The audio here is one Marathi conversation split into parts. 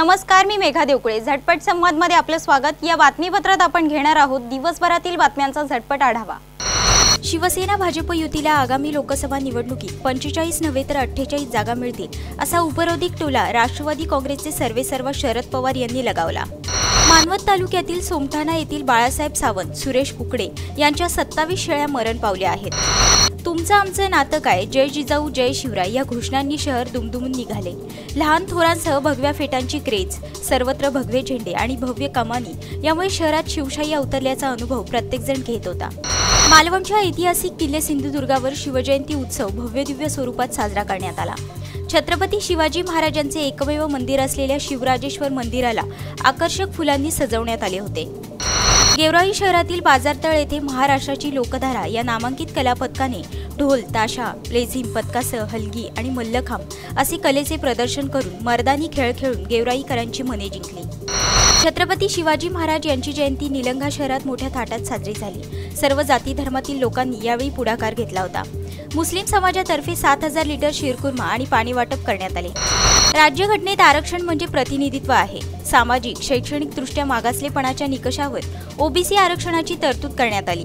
नमस्कार मी मेघा देवकुळे. झटपट संवादमध्ये आपलं स्वागत. या बातमीपत्रात आपण घेणार आहोत दिवसभरातील बातम्यांचा झटपट आढावा. शिवसेना भाजप युतीला आगामी लोकसभा निवडणुकीत पंचेचाळीस नव्हे तर अठ्ठेचाळीस जागा मिळतील असा उपरोधिक टोला राष्ट्रवादी काँग्रेसचे सर्वेसर्वा शरद पवार यांनी लगावला. मानवत तालुक्यातील सोमठाणा येथील बाळासाहेब सावंत सुरेश कुकडे यांच्या सत्तावीस शेळ्या मरण पावल्या आहेत. तुमचं आमचं नातं काय? जय जिजाऊ जय शिवराय या घोषणांनी शहर दुमदुमून निघाले. लहान थोरांसह भगव्या फेटांची क्रेज सर्वत्र भगवे झेंडे आणि भव्य कमानी यामुळे शहरात शिवशाही अवतरल्याचा अनुभव प्रत्येकजण घेत होता. मालवणच्या ऐतिहासिक किल्ले सिंधुदुर्गावर शिवजयंती उत्सव भव्य दिव्य स्वरूपात साजरा करण्यात आला. छत्रपती शिवाजी महाराजांचे एकमेव मंदिर असलेल्या शिवराजेश्वर मंदिराला आकर्षक फुलांनी सजवण्यात आले होते. गेवराई शहरातील बाजारतळ येथे महाराष्ट्राची लोकधारा या नामांकित कलापथकाने ढोल ताशा प्लेझिम पथकासह हलगी आणि मल्लखांब असे कलेचे प्रदर्शन करून मर्दानी खेळ खेळून गेवराईकरांची मने जिंकली. छत्रपती शिवाजी महाराज यांची जयंती निलंगा शहरात मोठ्या थाटात साजरी झाली. सर्व जाती धर्मातील लोकांनी यावेळी पुढाकार घेतला होता. मुस्लिम समाजातर्फे सात हजार लिटर शिरकुर्मा आणि पाणी वाटप करण्यात आले. राज्यघटनेत आरक्षण म्हणजे प्रतिनिधित्व आहे. सामाजिक शैक्षणिकदृष्ट्या मागासलेपणाच्या निकषावर ओबीसी आरक्षणाची तरतूद करण्यात आली.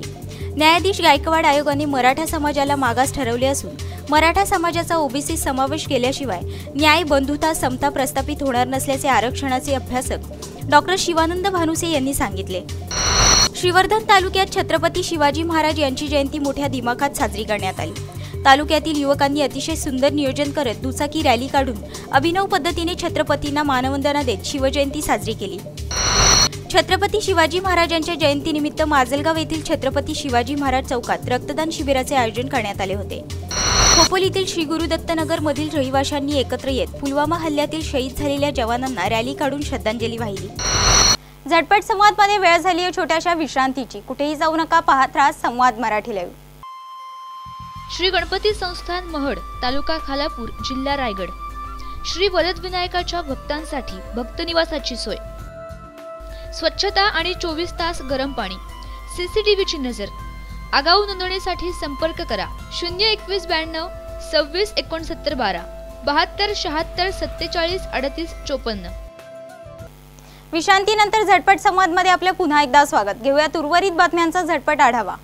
न्यायाधीश गायकवाड आयोगाने मराठा समाजाला मागास ठरवले असून मराठा समाजाचा ओबीसी समावेश केल्याशिवाय न्याय बंधुता समता प्रस्थापित होणार नसल्याचे आरक्षणाचे अभ्यासक डॉक्टर शिवानंद भानुसे यांनी सांगितले. श्रीवर्धन तालुक्यात छत्रपती शिवाजी महाराज यांची जयंती मोठ्या दिमाखात साजरी करण्यात आली. तालुक्यातील युवकांनी अतिशय सुंदर नियोजन करत दुचाकी रॅली काढून अभिनव पद्धतीने छत्रपतींना मानवंदना देत शिवजयंती साजरी केली. छत्रपती शिवाजी महाराजांच्या जयंतीनिमित्त माजलगाव येथील छत्रपती शिवाजी महाराज चौकात रक्तदान शिबिराचे आयोजन करण्यात आले होते. खोपोलीतील श्री गुरुदत्तनगर मधील रहिवाशांनी एकत्र येत पुलवामा हल्ल्यातील शहीद झालेल्या जवानांना रॅली काढून श्रद्धांजली वाहिली. झटपट संवादमध्ये वेळ झाली आहे छोट्याशा विश्रांतीची. कुठेही जाऊ नका पाहत राहा संवाद मराठी लाईव्ह श्री गणपती संस्थान महड तालुका खालापूर जिल्हा रायगड. श्री वरदविनायकाच्या भक्तांसाठी भक्त निवासाची सोय. स्वच्छता आणि चोवीस तास गरम पाणी. सीसीटीव्हीची नजर. आगाऊ नोंदणीसाठी संपर्क करा. शून्य एकवीस ब्याण्णव सव्वीस एकोणसत्तर बारा. बहात्तर शहात्तर सत्तेचाळीस अडतीस चोपन्न. विश्रांतीनंतर झटपट संवादमध्ये आपले पुन्हा एकदा स्वागत. घेऊयात उर्वरित बातम्यांचा झटपट आढावा.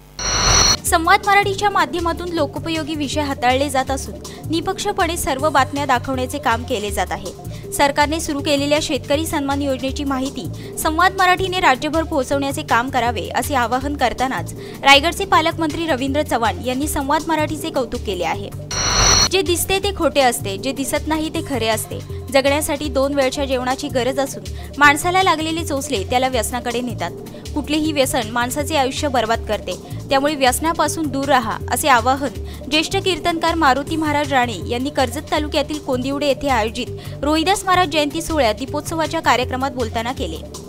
संवाद मराठीच्या माध्यमातून लोकोपयोगी विषय हाताळले जात असून निपक्षपणे सर्व बातम्या दाखवण्याचे काम केले जात आहे. सरकारने सुरू केलेल्या शेतकरी सन्मान योजनेची माहिती संवाद मराठीने राज्यभर पोहोचवण्याचे काम करावे असे आवाहन करतानाच रायगडचे पालकमंत्री रवींद्र चव्हाण यांनी संवाद मराठीचे कौतुक केले आहे. जे दिसते ते खोटे असते जे दिसत नाही ते खरे असते. जगण्यासाठी दोन वेळच्या जेवणाची गरज असून माणसाला लागलेले चोचले त्याला व्यसनाकडे नेतात. कुठलेही व्यसन माणसाचे आयुष्य बर्बाद करते. त्यामुळे व्यसनापासून दूर राहा असे आवाहन ज्येष्ठ कीर्तनकार मारुती महाराज राणे यांनी कर्जत तालुक्यातील कोंदिवडे येथे आयोजित रोहिदास महाराज जयंती सोहळ्यात दीपोत्सवाच्या कार्यक्रमात बोलताना केले.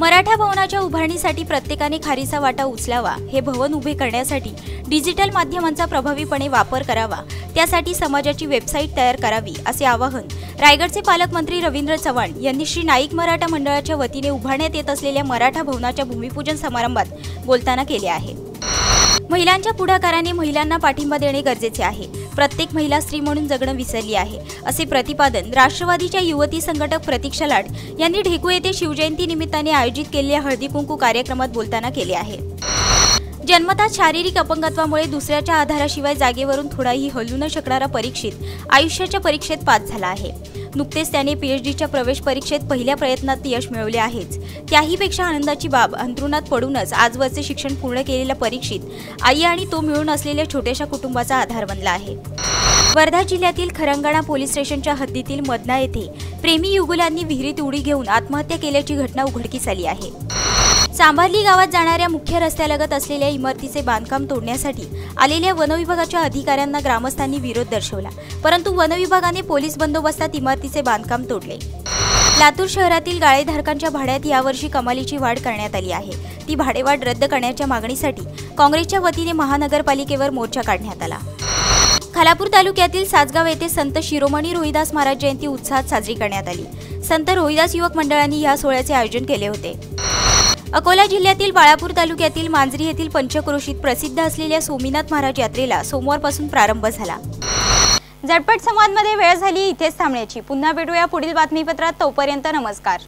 मराठा भवनाच्या उभारणीसाठी प्रत्येकाने खारीचा वाटा उचलावा. हे भवन उभे करण्यासाठी डिजिटल माध्यमांचा प्रभावीपणे वापर करावा. त्यासाठी समाजाची वेबसाईट तयार करावी असे आवाहन रायगडचे पालकमंत्री रवींद्र चव्हाण यांनी श्री नाईक मराठा मंडळाच्या वतीने उभारण्यात येत असलेल्या मराठा भवनाच्या भूमिपूजन समारंभात बोलताना केले आहे. महिलांच्या पुढाकाराने महिलांना पाठिंबा देणे गरजेचे आहे. प्रत्येक महिला स्त्री म्हणून जगणं विसरली आहे. असे प्रतिपादन राष्ट्रवादीच्या युवती संघटक प्रतीक्षा लाड यांनी ढेकू येथे शिवजयंती निमित्ताने आयोजित केलेल्या हळदी कुंकू कार्यक्रमात बोलताना केले आहे. जन्मतात शारीरिक अपंगत्वामुळे दुसऱ्याच्या आधाराशिवाय जागेवरून थोडाही हलू न शकणारा परीक्षित आयुष्याच्या परीक्षेत पास झाला आहे. नुकतेच त्याने पीएचडीच्या प्रवेश परीक्षेत पहिल्या प्रयत्नात यश मिळवले आहेच. त्याहीपेक्षा आनंदाची बाब अंथरुणात पडूनच आजवरचे शिक्षण पूर्ण केलेला परीक्षित आई आणि तो मिळून असलेल्या छोट्याशा कुटुंबाचा आधार बनला आहे. वर्धा जिल्ह्यातील खरंगणा पोलीस स्टेशनच्या हद्दीतील मदना येथे प्रेमी युगुलांनी विहिरीत उडी घेऊन आत्महत्या केल्याची घटना उघडकीस आली आहे. चांभारली गावात जाणाऱ्या मुख्य रस्त्यालगत असलेल्या इमारतीचे बांधकाम तोडण्यासाठी आलेल्या वनविभागाच्या अधिकाऱ्यांना ग्रामस्थांनी विरोध दर्शवला. परंतु वनविभागाने पोलीस बंदोबस्तात इमारतीचे बांधकाम तोडले. लातूर शहरातील गाळेधारकांच्या भाड्यात यावर्षी कमालीची वाढ करण्यात आली आहे. ती भाडेवाढ रद्द करण्याच्या मागणीसाठी काँग्रेसच्या वतीने महानगरपालिकेवर मोर्चा काढण्यात आला. खालापूर तालुक्यातील सासगाव येथे संत शिरोमणी रोहिदास महाराज जयंती उत्साहात साजरी करण्यात आली. संत रोहिदास युवक मंडळांनी या सोहळ्याचे आयोजन केले होते. अकोला जिल्ह्यातील बाळापूर तालुक्यातील मांजरी येथील पंचक्रोशीत प्रसिद्ध असलेल्या सोमीनाथ महाराज यात्रेला सोमवारपासून प्रारंभ झाला. झटपट संवादमध्ये वेळ झाली इथेच थांबण्याची. पुन्हा भेटूया पुढील बातमीपत्रात. तोपर्यंत नमस्कार.